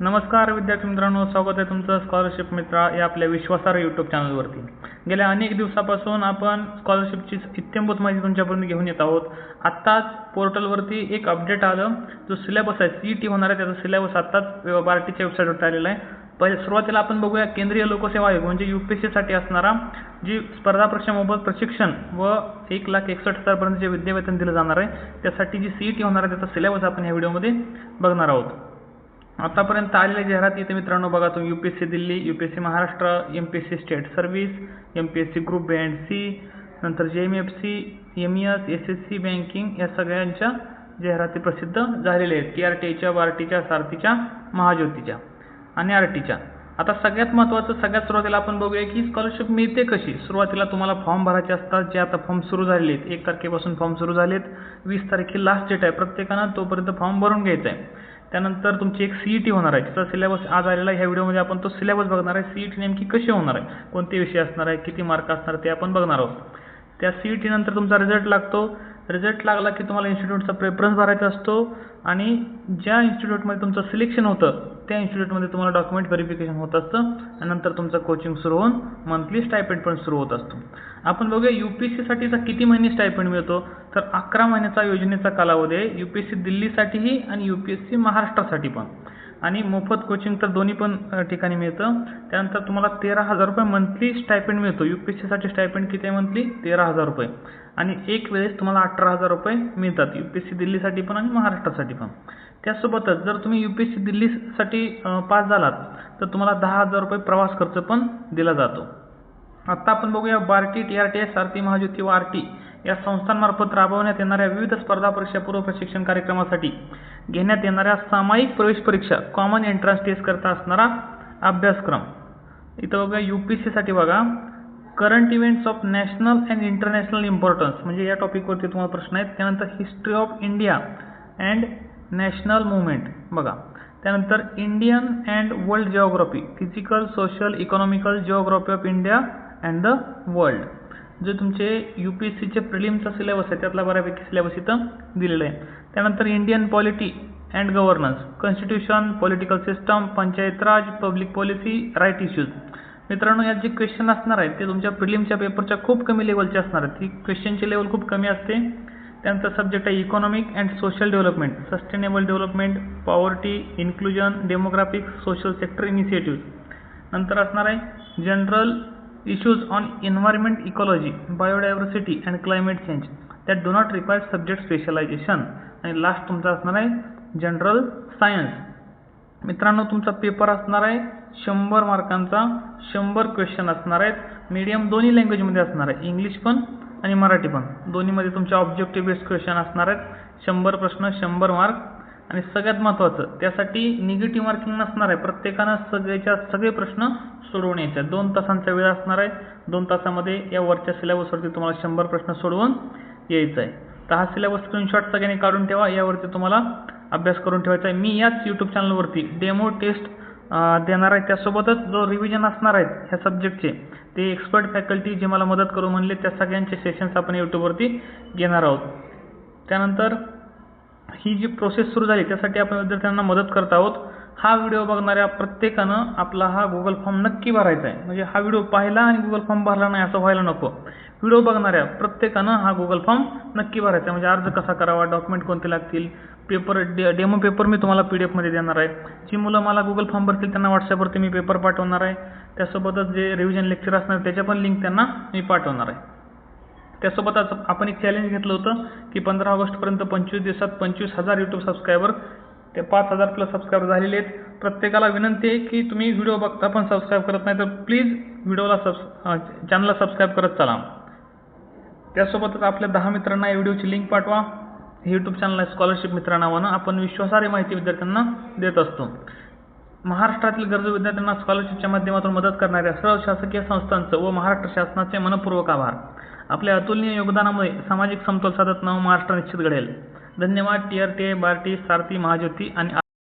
नमस्कार विद्यार्थी मित्रांनो स्वागत आहे तुमचं स्कॉलरशिप मित्रा या आपल्या विश्वासार्ह यूट्यूब चॅनलवरती गेल्या अनेक दिवसापासून आपण स्कॉलरशिपची इत्यंभूत माहिती तुमच्यापर्यंत घेऊन येत आहोत. आत्ताच पोर्टलवरती एक अपडेट आलं. जो सिलेबस आहे सी टी होणार आहे त्याचा सिलेबस आत्ताच बार्टीच्या वेबसाईटवरती आलेला आहे. पहिले सुरुवातीला आपण बघूया केंद्रीय लोकसेवा आयोग म्हणजे यू पी एस सीसाठी असणारा जी स्पर्धा परीक्षा मोफत प्रशिक्षण व एक लाख एकसष्ट हजारपर्यंत जे विद्यावेतन दिलं जाणार आहे. त्यासाठी जी सी ई टी होणार आहे त्याचा सिलेबस आपण या व्हिडिओमध्ये बघणार आहोत. आतापर्यंत आलेल्या जाहिराती इथे मित्रांनो बघा तुम्ही U P S C Delhi U P S C Maharashtra M P S C state service M P S C group B and C नंतर J M F C M E S S S C banking या सगळ्यांच्या जाहिराती प्रसिद्ध झालेल्या आहेत. T R T एच्या R टीच्या सारथीच्या महाज्योतीच्या आणि आर टीच्या आता सगळ्यात महत्त्वाचं सगळ्यात सुरुवातीला आपण बघूया की स्कॉलरशिप मिळते कशी? सुरुवातीला तुम्हाला फॉर्म भरायचे असतात जे आता फॉर्म सुरू झालेले आहेत. एक तारखेपासून फॉर्म सुरू झालेत. वीस तारखे लास्ट डेट आहे. प्रत्येकानं तोपर्यंत फॉर्म भरून घ्यायचा आहे. त्यानंतर तुमची एक सी ई टी होणार आहे. तिचा सिलेबस आज आलेला आहे. ह्या व्हिडिओमध्ये आपण तो सिलेबस बघणार आहे. सी ई टी नेमकी कशी होणार आहे? कोणते विषय असणार आहे? किती मार्क असणार ते आपण बघणार आहोत. त्या सी ई टी नंतर तुमचा रिझल्ट लागतो. रिझल्ट लागला की तुम्हाला इन्स्टिट्यूटचा प्रेफरन्स भरायचा असतो आणि ज्या इन्स्टिट्यूटमध्ये तुमचं सिलेक्शन होतं त्या इन्स्टिट्यूटमध्ये तुम्हाला डॉक्युमेंट व्हेरिफिकेशन होत असतं आणि नंतर तुमचं कोचिंग सुरू होऊन मंथली स्टायपेंड पण सुरू होत असतो. आपण बघूया यू पी एस सीसाठीचा किती महिने स्टायपेंड मिळतो? तर अकरा महिन्याचा योजनेचा कालावधी आहे. यू पी एस सी दिल्लीसाठीही आणि यू पी एस सी महाराष्ट्रासाठी पण. आणि मोफत कोचिंग तर दोन्ही पण ठिकाणी मिळतं. त्यानंतर तुम्हाला तेरा हजार रुपये मंथली स्टायपेंड मिळतो. यू पी एस सीसाठी स्टायपेंड किती आहे मंथली तेरा हजार रुपये. आणि एक वेळेस तुम्हाला अठरा हजार रुपये मिळतात. यू पी एस सी दिल्लीसाठी पण आणि महाराष्ट्रासाठी पण. त्यासोबतच जर तुम्ही यू पी एस सी दिल्लीसाठी पास झालात तर तुम्हाला दहा हजार रुपये प्रवास खर्च पण दिला जातो. आत्ता आपण बघूया Barti T R T Sarathi Mahajyoti व आर टी. या संस्थांमार्फत राबवण्यात येणाऱ्या विविध स्पर्धा परीक्षा पूर्व प्रशिक्षण कार्यक्रमासाठी घेण्यात येणाऱ्या सामायिक प्रवेश परीक्षा कॉमन एंट्रन्स टेस्ट करता असणारा अभ्यासक्रम. इथं बघा यू पी सीसाठी बघा. Current events of national and international importance म्हणजे या टॉपिकवरती तुम्हाला प्रश्न आहेत. त्यानंतर history of India and national movement बघा. त्यानंतर Indian and world geography physical social economical geography of India and the world जे तुमचे यू पी एस सीचे प्रिलिमचा सिलेबस आहे त्यातला बऱ्यापैकी सिलेबस इथं दिलेला आहे. त्यानंतर Indian polity and governance constitution political system panchayat raj public policy right issues मित्रांनो यात जे क्वेश्चन असणार आहेत ते तुमच्या प्रिलिमच्या पेपरच्या खूप कमी लेवलचे असणार आहेत. ती क्वेश्चनची लेवल खूप कमी असते. त्यानंतर सब्जेक्ट आहे economic and social development sustainable development poverty inclusion demographics social sector initiative नंतर असणार आहे general issues on environment ecology biodiversity and climate change that do not require subject specialization आणि लास्ट तुमचा असणार आहे जनरल सायन्स मित्रांनो तुमचा पेपर असणार आहे शंभर मार्कांचा शंभर क्वेश्चन असणार आहेत. मीडियम दोन्ही लँग्वेजमध्ये असणार आहे. इंग्लिश पण आणि मराठी पण. दोन्हीमध्ये तुमचे ऑब्जेक्टिव्ह बेस्ड क्वेश्चन असणार आहेत. शंभर प्रश्न शंभर मार्क आणि सगळ्यात महत्त्वाचं त्यासाठी निगेटिव्ह मार्किंग नसणार आहे. प्रत्येकानं सगळ्याच्या सगळे प्रश्न सोडवून यायचे. दोन तासांचा वेळ असणार आहे. दोन तासामध्ये या वरच्या सिलेबसवरती तुम्हाला शंभर प्रश्न सोडवून यायचं आहे. तर हा सिलेबस स्क्रीनशॉट सगळ्यांनी काढून ठेवा. यावरती तुम्हाला अभ्यास करून ठेवायचा आहे. मी याच यूट्यूब चॅनलवरती डेमो टेस्ट देणार आहे. त्यासोबतच जो रिव्हिजन असणार आहेत ह्या सब्जेक्टचे ते एक्सपर्ट फॅकल्टी जे मला मदत करू म्हणले त्या सगळ्यांचे सेशन्स आपण यूट्यूबवरती घेणार आहोत. त्यानंतर ही जी प्रोसेस सुरू झाली त्यासाठी आपण विद्यार्थ्यांना मदत करत आहोत. हा व्हिडिओ बघणाऱ्या प्रत्येकानं आपला हा गुगल फॉर्म नक्की भरायचा आहे. म्हणजे हा व्हिडिओ पाहिला आणि गुगल फॉर्म भरला नाही असं व्हायला नको. व्हिडिओ बघणाऱ्या प्रत्येकानं हा गुगल फॉर्म नक्की भरायचा आहे. म्हणजे अर्ज कसा करावा डॉक्युमेंट कोणते लागतील? पेपर डे डेमो पेपर मी तुम्हाला पी डी एफमध्ये देणार आहे. जी मुलं मला गुगल फॉर्म भरतील त्यांना व्हॉट्सअपवरती मी पेपर पाठवणार आहे. त्यासोबतच जे रिव्हिजन लेक्चर असणार त्याच्या पण लिंक त्यांना मी पाठवणार आहे. त्यासोबतच आपण एक चॅलेंज घेतलं होतं की पंधरा ऑगस्टपर्यंत पंचवीस दिवसात पंचवीस हजार यूट्यूब सबस्क्रायबर ते पाच हजार प्लस सबस्क्रायबर झालेले आहेत. प्रत्येकाला विनंती आहे की तुम्ही व्हिडिओ बघता पण सबस्क्राईब करत नाही तर प्लीज व्हिडिओला सबस् चॅनलला सबस्क्राईब करत चला. त्यासोबतच आपल्या दहा मित्रांना या व्हिडिओची लिंक पाठवा. हे यूट्यूब चॅनल आहे स्कॉलरशिप मित्र नावानं आपण विश्वासार्ह माहिती विद्यार्थ्यांना देत असतो. महाराष्ट्रातील गरजू विद्यार्थ्यांना स्कॉलरशिपच्या माध्यमातून मदत करणाऱ्या सर्व शासकीय संस्थांचं व महाराष्ट्र शासनाचे मनपूर्वक आभार. आपल्या अतुलनीय योगदानामुळे सामाजिक समतोल साधत नव महाराष्ट्र निश्चित घडेल. धन्यवाद T R T I Barti Sarathi Mahajyoti आणि